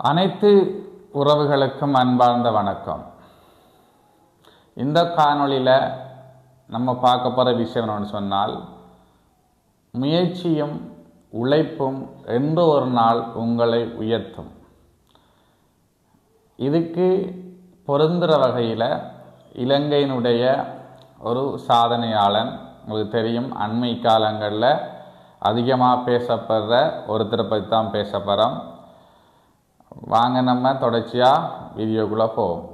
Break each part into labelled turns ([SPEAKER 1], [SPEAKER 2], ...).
[SPEAKER 1] அனைத்து உறவுகளுக்கும் அன்பார்ந்த வணக்கம். இந்த காணொளியில் நம்ம பார்க்க போகிற விஷயம் என்னன்னு சொன்னால் முயற்சியும் உழைப்பும் என்று ஒரு நாள் உங்களை உயர்த்தும். இதுக்கு பொருந்துகிற வகையில் இலங்கையினுடைய ஒரு சாதனையாளன் உங்களுக்கு தெரியும் அண்மை காலங்களில் அதிகமாக பேசப்படுற ஒருத்தரை பற்றி தான் பேச போகிறோம் வாங்க நம்ம தொடர்ச்சியாக வீடியோக்குள்ளே போவோம்.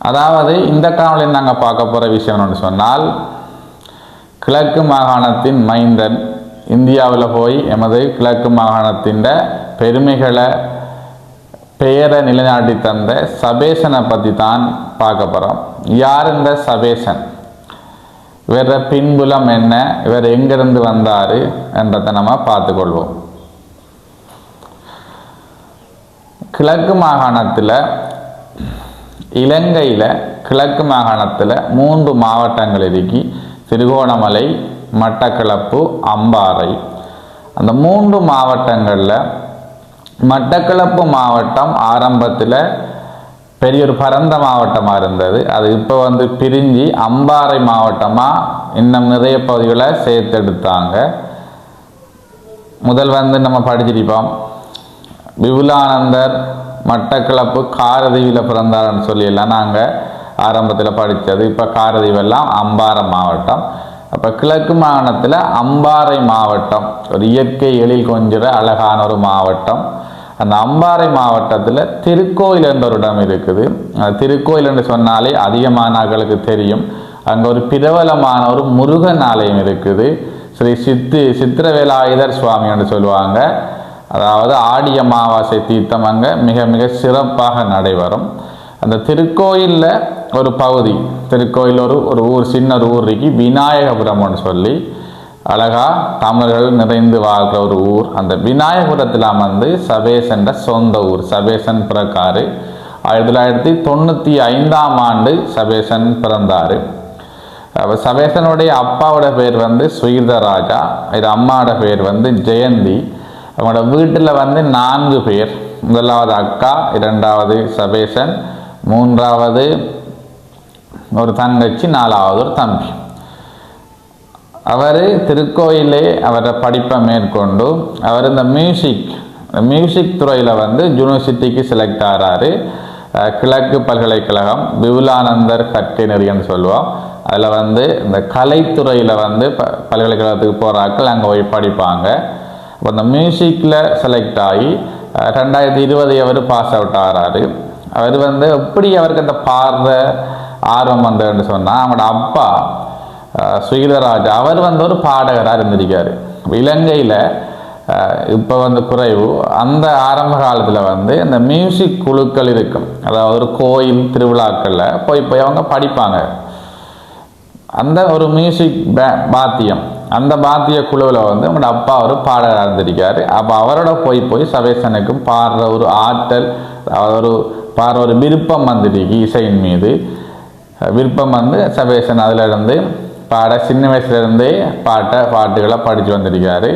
[SPEAKER 1] அதாவது இந்த காணொலியில் நாங்கள் பார்க்க போகிற விஷயம் ஒன்று சொன்னால் கிழக்கு மாகாணத்தின் மைந்தன் இந்தியாவில் போய் எமது கிழக்கு மாகாணத்தின் பெருமைகளை பெயரை நிலைநாட்டி தந்த சபேசனை பற்றி தான் பார்க்க போகிறோம் யார் இந்த சபேசன் இவர பின்புலம் என்ன? இவர் எங்கிருந்து வந்தார் என்றதை நம்ம பார்த்துக்கொள்வோம் கிழக்கு மாகாணத்தில் இலங்கையில் கிழக்கு மாகாணத்தில் மூன்று மாவட்டங்கள் இருக்கி திருகோணமலை மட்டக்களப்பு அம்பாறை. அந்த மூன்று மாவட்டங்களில் மட்டக்களப்பு மாவட்டம் ஆரம்பத்தில் பெரிய ஒரு பரந்த மாவட்டமாக இருந்தது. அது இப்போ வந்து பிரிஞ்சு அம்பாறை மாவட்டமாக இன்னும் நிறைய பகுதிகளை சேர்த்தெடுத்தாங்க. முதல் வந்து நம்ம படிச்சிருப்போம். விபுலானந்தர் மட்டக்களப்பு காரதீவில் பிறந்தார்னு சொல்லியெல்லாம் நாங்கள் ஆரம்பத்தில் படித்தது இப்போ காரதீவெல்லாம் அம்பாறை மாவட்டம். அப்போ கிழக்கு மாகாணத்தில் அம்பாறை மாவட்டம். ஒரு இயற்கை எழில் கொஞ்சிற அழகான ஒரு மாவட்டம். அந்த அம்பாறை மாவட்டத்தில் திருக்கோயில் என்ற ஒரு இடம் இருக்குது. அந்த திருக்கோயில் என்று சொன்னாலே அதிகமானவர்களுக்கு தெரியும். அங்கே ஒரு பிரபலமான ஒரு முருகன் ஆலயம் இருக்குது. ஸ்ரீ சித்து சித்திரவேலாயுதர் சுவாமி என்று சொல்லுவாங்க. அதாவது ஆடி அமாவாசை தீர்த்தம் அங்கே மிக மிக சிறப்பாக நடைபெறும். அந்த திருக்கோயிலில் ஒரு பகுதி திருக்கோயில் ஒரு ஒரு ஊர் சின்ன ஒரு ஊர் இருக்கு விநாயகபுரம்னு சொல்லி. அழகா தமிழர்கள் நிறைந்து வாழ்கிற ஒரு ஊர். அந்த விநாயகபுரத்தில் அமர்ந்து சபேசன்ற சொந்த ஊர் சபேசன் பிறக்காரு. ஆயிரத்தி தொள்ளாயிரத்தி தொண்ணூற்றி ஐந்தாம் ஆண்டு சபேசன் பிறந்தார். சபேசனுடைய அப்பாவோட பேர் வந்து சுகீர்தராஜா இது அம்மாவோட பேர் வந்து ஜெயந்தி. அவங்களோட வீட்டில் வந்து நான்கு பேர். முதலாவது அக்கா இரண்டாவது சபேசன் மூன்றாவது ஒரு தங்கச்சி நாலாவது ஒரு தம்பி. அவர் திருக்கோயிலே அவரை படிப்பை மேற்கொண்டு அவர் இந்த மியூசிக் மியூசிக் துறையில் வந்து யூனிவர்சிட்டிக்கு செலக்ட் ஆகிறாரு கிழக்கு பல்கலைக்கழகம் விபுலானந்தர் கற்கை நெறியன்னு சொல்லுவோம். அதில் வந்து இந்த கலைத்துறையில் வந்து ப பல்கலைக்கழகத்துக்கு போகிறாக்கள் அங்கே போய் படிப்பாங்க. அப்போ அந்த மியூசிக்கில் செலக்ட் ஆகி ரெண்டாயிரத்தி இருபது அவர் பாஸ் அவுட் ஆகிறாரு அவர் வந்து எப்படி அவருக்கு அந்த பாடுற ஆர்வம் வந்ததுன்னு சொன்னால் அவங்களோட அப்பா சுகீதராஜ் அவர் வந்து ஒரு பாடகராக இருந்திருக்கார். இலங்கையில் இப்போ வந்து குறைவு. அந்த ஆரம்ப காலத்தில் வந்து இந்த மியூசிக் குழுக்கள் இருக்கும். அதாவது ஒரு கோயில் திருவிழாக்களில் போய் போய் அவங்க படிப்பாங்க. அந்த ஒரு மியூசிக் பே பாத்தியம். அந்த பாத்திய குழுவில் வந்து உங்களோட அப்பா ஒரு பாடகராக இருந்திருக்காரு. அப்போ அவரோட போய் போய் சவேசனுக்கும் பாடுற ஒரு ஆற்றல் ஒரு பாடுற ஒரு விருப்பம் வந்துருக்கு இசையின் மீது. விருப்பம் வந்து சபேசன் அதிலிருந்து பாட சின்ன வயசுலேருந்தே பாட்டை பாட்டுகளை படித்து வந்திருக்காரு.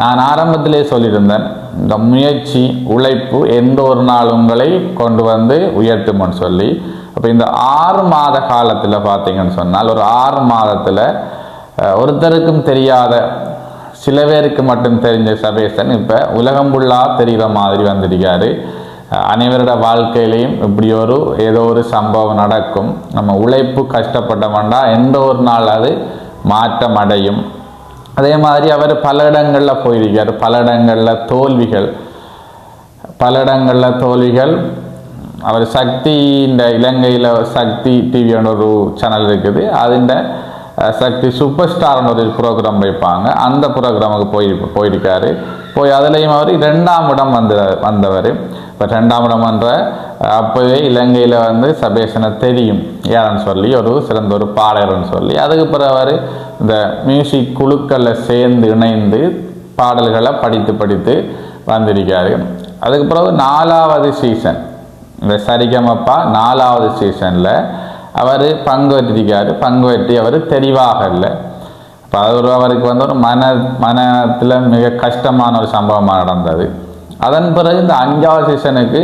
[SPEAKER 1] நான் ஆரம்பத்திலே சொல்லியிருந்தேன் இந்த முயற்சி உழைப்பு எந்த ஒரு நாள் உங்களை கொண்டு வந்து உயர்த்தும்னு சொல்லி அப்போ இந்த ஆறு மாத காலத்தில் பார்த்தீங்கன்னு சொன்னால் ஒரு ஆறு மாதத்தில் ஒருத்தருக்கும் தெரியாத சில பேருக்கு மட்டும் தெரிஞ்ச சபேசன் இப்போ உலகம் ஃபுல்லாக தெரிகிற மாதிரி வந்திருக்காரு. அனைவரோட வாழ்க்கையிலையும் இப்படி ஒரு ஏதோ ஒரு சம்பவம் நடக்கும். நம்ம உழைப்பு கஷ்டப்பட்டோம்னா எந்த ஒரு நாள் அது மாற்றம் அடையும். அதே மாதிரி அவர் பல இடங்களில் போயிருக்கார். பல இடங்களில் தோல்விகள். பல இடங்களில் தோல்விகள் அவர் சக்தி இந்த இலங்கையில் சக்தி டிவியோட ஒரு சேனல் இருக்குது. அதுண்ட சக்தி சூப்பர் ஸ்டார்னு ஒரு ப்ரோக்ராம் வைப்பாங்க. அந்த ப்ரோக்ராமுக்கு போய் போயிருக்காரு. போய் அதுலேயும் அவர் ரெண்டாம் இடம் வந்து வந்தவர். இப்போ ரெண்டாம் இடம் என்ற அப்போவே இலங்கையில் வந்து சபேசனை தெரியும். ஏன்னு சொல்லி ஒரு சிறந்த ஒரு பாடகர்னு சொல்லி. அதுக்கு பிறகு அவர் இந்த மியூசிக் குழுக்களில் சேர்ந்து இணைந்து பாடல்களை படித்து படித்து வந்திருக்காரு. அதுக்கு பிறகு நாலாவது சீசன் இந்த சரிகமப்பா நாலாவது சீசனில் அவர் பங்கு பெற்றிருக்காரு பங்கு பெற்றி அவர் தெரிவாக இல்லை. இப்போ அது ஒரு அவருக்கு வந்து ஒரு மன மனத்தில் மிக கஷ்டமான ஒரு சம்பவமாக நடந்தது. அதன் பிறகு இந்த அஞ்சாவது சீசனுக்கு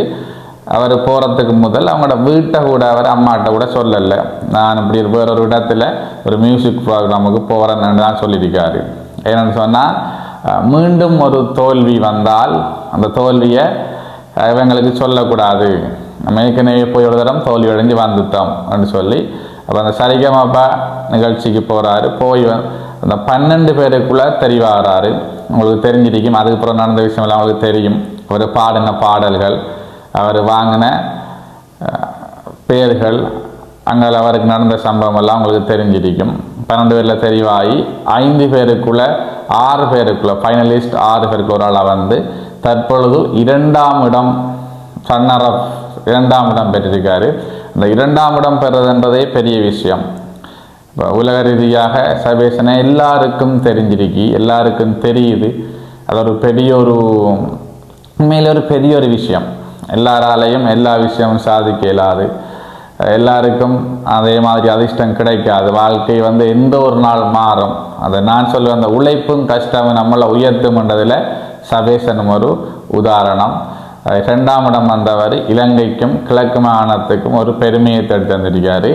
[SPEAKER 1] அவர் போகிறதுக்கு முதல் அவங்களோட வீட்டை கூட அவர் அம்மாட்ட கூட சொல்லலை. நான் இப்படி வேற ஒரு இடத்துல ஒரு மியூசிக் ப்ரோக்ராமுக்கு போகிறேன்னு தான் சொல்லியிருக்காரு. ஏன்னு சொன்னால் மீண்டும் ஒரு தோல்வி வந்தால் அந்த தோல்வியை இவங்களுக்கு சொல்லக்கூடாது. நம்ம ஏற்கனவே போய் ஒரு தரம் தோல்வியடைஞ்சு வந்துட்டோம் அப்படின்னு சொல்லி அப்போ அந்த சரிகமாப்பா நிகழ்ச்சிக்கு போகிறாரு போய் அந்த பன்னெண்டு பேருக்குள்ளே தெரிவாகிறாரு உங்களுக்கு தெரிஞ்சிருக்கும் அதுக்கப்புறம் நடந்த விஷயம் எல்லாம் அவங்களுக்கு தெரியும் அவர் பாடின பாடல்கள் அவர் வாங்கின பேர்கள் அங்கே அவருக்கு நடந்த சம்பவம் எல்லாம் உங்களுக்கு தெரிஞ்சிருக்கும் பன்னெண்டு பேரில் தெரிவாகி ஐந்து பேருக்குள்ள ஆறு பேருக்குள்ள ஃபைனலிஸ்ட் ஆறு பேருக்கு ஒரு ஆளாக வந்து தற்பொழுது இரண்டாம் இடம் சன்னர் ஆஃப் இரண்டாம் இடம் பெற்றிருக்காரு. இந்த இரண்டாம் இடம் பெறதுன்றதே பெரிய விஷயம். இப்போ உலக ரீதியாக சபேசனை எல்லாருக்கும் தெரிஞ்சிருக்கி எல்லாருக்கும் தெரியுது. அது ஒரு பெரிய ஒரு உண்மையில் ஒரு பெரிய ஒரு விஷயம். எல்லாராலையும் எல்லா விஷயமும் சாதிக்க இயலாது. எல்லாருக்கும் அதே மாதிரி அதிர்ஷ்டம் கிடைக்காது. வாழ்க்கை வந்து எந்த ஒரு நாள் மாறும். அதை நான் சொல்லுவேன் அந்த உழைப்பும் கஷ்டமும் நம்மளை உயர்த்தும்ன்றதில் சபேசனும் ஒரு உதாரணம். இரண்டாம் இடம் வந்தவர் இலங்கைக்கும் கிழக்கு மாகாணத்துக்கும் ஒரு பெருமையை தேடி தந்திருக்காரு.